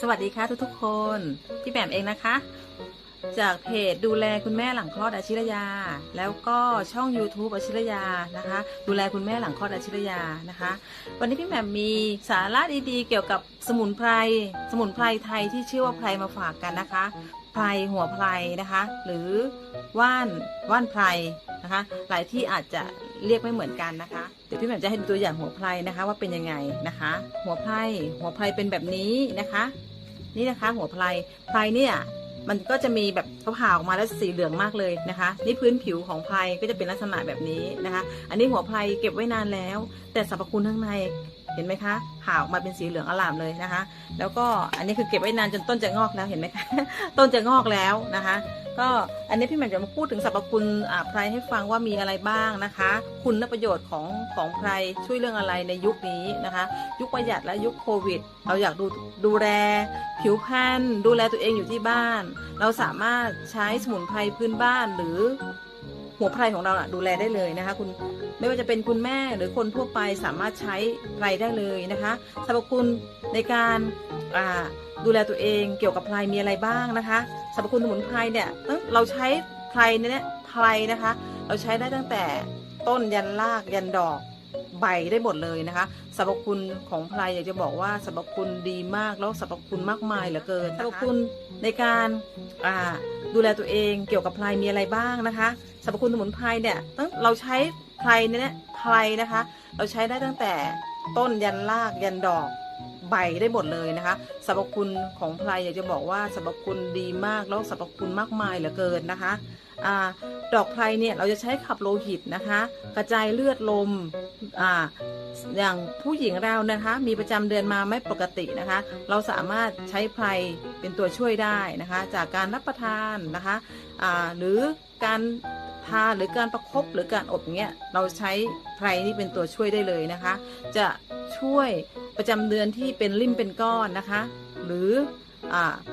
สวัสดีค่ะทุกๆคน พี่แหม่มเองนะคะ จากเพจดูแลคุณแม่หลังคลอดอาชิรยา แล้วก็ช่อง YouTube อาชิรยานะคะ ดูแลคุณแม่หลังคลอดอาชิรยานะคะ วันนี้พี่แหม่มมีสาระดีๆ เกี่ยวกับสมุนไพรสมุนไพรไทยที่ชื่อว่าไพรมาฝากกันนะคะไพรหัวไพรนะคะ หรือว่านว่านไพรนะคะ หลายที่อาจจะเรียกไม่เหมือนกันนะคะ เดี๋ยวพี่แหม่มจะให้ดูตัวอย่างหัวไพรนะคะ ว่าเป็นยังไงนะคะ หัวไพรหัวไพรเป็นแบบนี้นะคะ นี่นะคะ หัวไพรไพรเนี่ย มันก็จะมีแบบเขาผ่าออกมาแล้วสีเหลืองมากเลยนะคะ นี่พื้นผิวของไพรก็จะเป็นลักษณะแบบนี้นะคะ อันนี้หัวไพรเก็บไว้นานแล้ว แต่สรรพคุณข้างใน เห็นไหมคะผ่าออกมาเป็นสีเหลืองอลามเลยนะคะ แล้วก็อันนี้คือเก็บไว้นานจนต้นจะงอกแล้วเห็นไหมคะ ต้นจะงอกแล้วนะคะ ก็อันนี้พี่แหม่มจะมาพูดถึงสรรพคุณอ่าไพรให้ฟังว่ามีอะไรบ้างนะคะ คุณประโยชน์ของของไพรช่วยเรื่องอะไรในยุคนี้นะคะ ยุคประหยัดและยุคโควิด เราอยากดูดูแลผิวพรรณดูแลตัวเองอยู่ที่บ้าน เราสามารถใช้สมุนไพรพื้นบ้านหรือ หัวไพรของเราอะดูแลได้เลยนะคะ คุณไม่ว่าจะเป็นคุณแม่หรือคนทั่วไปสามารถใช้ไพรได้เลยนะคะสรรพคุณในการดูแลตัวเองเกี่ยวกับไพรมีอะไรบ้างนะคะสรรพคุณสมุนไพรเนี่ยเราใช้ไพรเนี่ยไพรนะคะ เราใช้ได้ตั้งแต่ต้นยันรากยันดอก ใบได้หมดเลยนะคะสรรพคุณของไพรอยากจะบอกว่าสรรพคุณดีมากแล้วสรรพคุณมากมายเหลือเกินสรรพคุณในการอ่าดูแลตัวเองเกี่ยวกับไพรมีอะไรบ้างนะคะสรรพคุณสมุนไพรเนี่ยตั้งเราใช้ไพรเนี่ยไพรนะคะ เราใช้ได้ตั้งแต่ต้นยันรากยันดอกใบได้หมดเลยนะคะสรรพคุณของไพรอยากจะบอกว่าสรรพคุณดีมากแล้วสรรพคุณมากมายเหลือเกินนะคะอาดอกไพรเนี่ยเราจะใช้ขับโลหิตนะคะ กระจายเลือดลม อ่าอย่างผู้หญิงเรานะคะ มีประจำเดือนมาไม่ปกตินะคะ เราสามารถใช้ไพรเป็นตัวช่วยได้นะคะ จากการรับประทานนะคะอ่าหรือการทานหรือการประคบหรือการอบเงี้ยเราใช้ไพรนี่เป็นตัวช่วยได้เลยนะคะ จะช่วยประจำเดือนที่เป็นริ่มเป็นก้อนนะคะ หรือ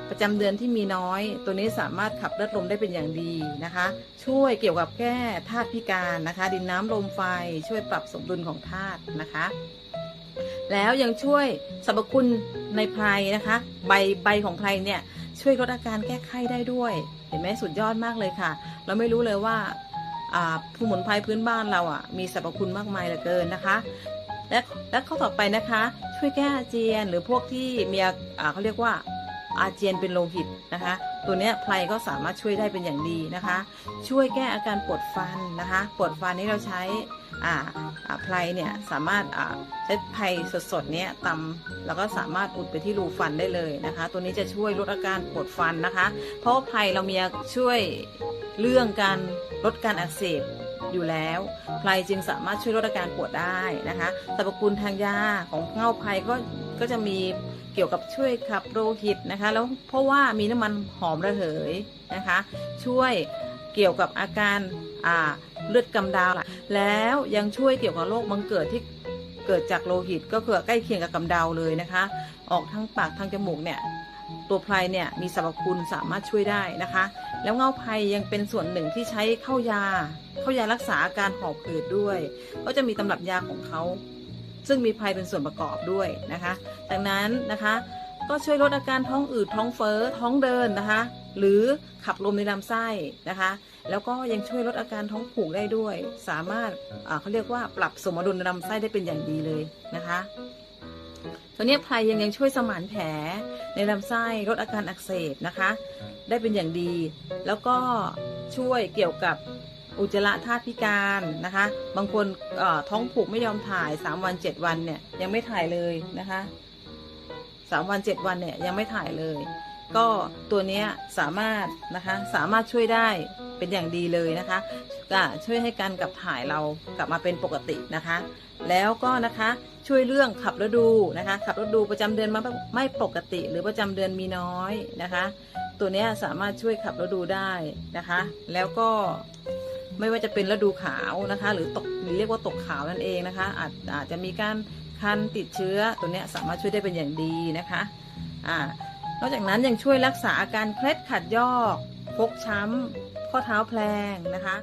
ประจำเดือนที่มีน้อย ตัวนี้สามารถขับเลือดลมได้เป็นอย่างดีนะคะ ช่วยเกี่ยวกับแก้ธาตุพิการนะคะ ดินน้ำลมไฟช่วยปรับสมดุลของธาตุนะคะแล้วยังช่วยสรรพคุณในไพรนะคะ ใบใบของไพรเนี่ยช่วยลดอาการแก้ไข้ได้ด้วย เห็นไหมสุดยอดมากเลยค่ะ เราไม่รู้เลยว่าอ่าสมุนไพรพื้นบ้านเราอะมีสรรพคุณมากมายเหลือเกินนะคะ และและข้อต่อไปนะคะ ช่วยแก้อาเจียนหรือพวกที่มีเขาเรียกว่า อาเจียนเป็นโลหิตนะคะ ตัวนี้ไพรก็สามารถช่วยได้เป็นอย่างดีนะคะ ช่วยแก้อาการปวดฟันนะคะปวดฟันนี้เราใช้อ่าไพรเนี่ยสามารถอ่าใช้ไพรสดๆเนี้ยตำแล้วก็สามารถอุดไปที่รูฟันได้เลยนะคะ ตัวนี้จะช่วยลดอาการปวดฟันนะคะ เพราะไพรเรามีช่วยเรื่องการลดการอักเสบอยู่แล้วไพรจึงสามารถช่วยลดอาการปวดได้นะคะสรรพคุณทางยาของเง่าไพรก็ก็จะมี เกี่ยวกับช่วยขับโลหิตนะคะ แล้วเพราะว่ามีน้ำมันหอมระเหยนะคะ ช่วยเกี่ยวกับอาการอ่าเลือดกำเดาแล้วยังช่วยเกี่ยวกับโรคบังเกิดที่เกิดจากโลหิตก็คือใกล้เคียงกับกำเดาเลยนะคะ ออกทั้งปากทั้งจมูกเนี่ยตัวไพรเนี่ยมีสรรพคุณสามารถช่วยได้นะคะ แล้วเงาไพรยังเป็นส่วนหนึ่งที่ใช้เข้ายา เข้ายารักษาอาการหอบหืดด้วย ก็จะมีตำรับยาของเขา ซึ่งมีไพรเป็นส่วนประกอบด้วยนะคะดังนั้นนะคะก็ช่วยลดอาการท้องอืดท้องเฟ้อท้องเดินนะคะ หรือขับลมในลำไส้นะคะ แล้วก็ยังช่วยลดอาการท้องผูกได้ด้วย สามารถเขาเรียกว่าปรับสมดุลในลำไส้ได้เป็นอย่างดีเลยนะคะตัวนี้ไพรยังยังช่วยสมานแผลในลำไส้ลดอาการอักเสบนะคะ ได้เป็นอย่างดี แล้วก็ช่วยเกี่ยวกับ อุจจาระธาตุพิการนะคะ บางคนท้องผูกไม่ยอมถ่าย 3 วัน 7 วันเนี่ยยังไม่ถ่ายเลยนะคะ3วัน 7 วันเนี่ยยังไม่ถ่ายเลย ก็ตัวนี้สามารถนะคะสามารถช่วยได้เป็นอย่างดีเลยนะคะก็ช่วยให้การกับถ่ายเรากลับมาเป็นปกตินะคะ แล้วก็นะคะช่วยเรื่องขับฤดูนะคะขับฤดูประจำเดือนมาไม่ปกติ หรือประจำเดือนมีน้อยนะคะ ตัวนี้สามารถช่วยขับฤดูได้นะคะ แล้วก็ ไม่ว่าจะเป็นฤดูขาวนะคะ หรือตกหรือเรียกว่าตกขาวนั่นเองนะคะ อาจอาจจะมีการคันติดเชื้อตัวเนี้ยสามารถช่วยได้เป็นอย่างดีนะคะอ่านอกจากนั้นยังช่วยรักษาอาการเคล็ดขัดยอกฟกช้ำข้อเท้าแพลงนะคะ